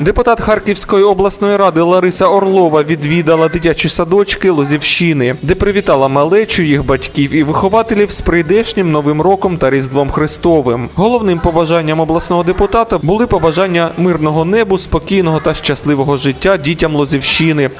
Депутат Харківської обласної ради Лариса Орлова відвідала дитячі садочки Лозівщини, де привітала малечу їх батьків і вихователів з прийдешнім новим роком та Різдвом Христовим. Головним побажанням обласного депутата були побажання мирного небу, спокійного та щасливого життя дітям Лозівщини.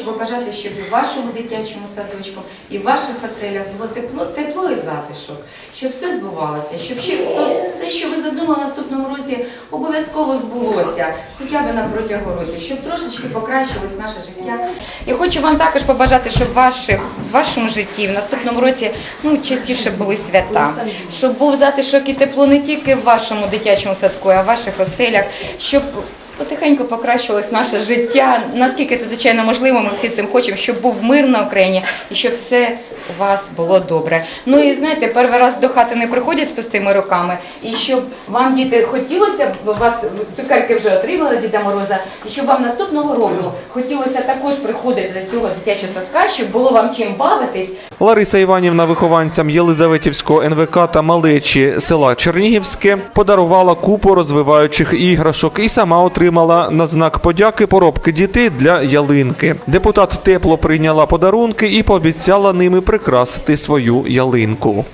Хочу побажати, щоб в вашому дитячому садочку, і в ваших оцелях було тепло, тепло і затишок, щоб все збувалося, щоб ще все- що ви задумали в наступному році, обов'язково збулося, хоча б на протягу року, щоб трошечки покращилось наше життя. І хочу вам також побажати, щоб ваших, в вашому житті в наступному році ну, частіше були свята, щоб був затишок і тепло не тільки в вашому дитячому садку, а в ваших оселях, щоб Потихеньку покращувалось наше життя. Наскільки це звичайно можливо, ми всі цим хочемо, щоб був мир на Україні і щоб все вас було добре. Ну і знаєте, перший раз до хати не приходять з пустими руками, і щоб вам діти хотілося б вас цукерки вже отримали Діда Мороза, і щоб вам наступного року хотілося також приходити до цього дитячого садка, щоб було вам чим бавитись, Лариса Іванівна вихованцям Єлизаветівського НВК та малечі села Чернігівське подарувала купу розвиваючих іграшок і сама отримала на знак подяки поробки дітей для ялинки. Депутат тепло прийняла подарунки і пообіцяла ними прикрасити свою ялинку.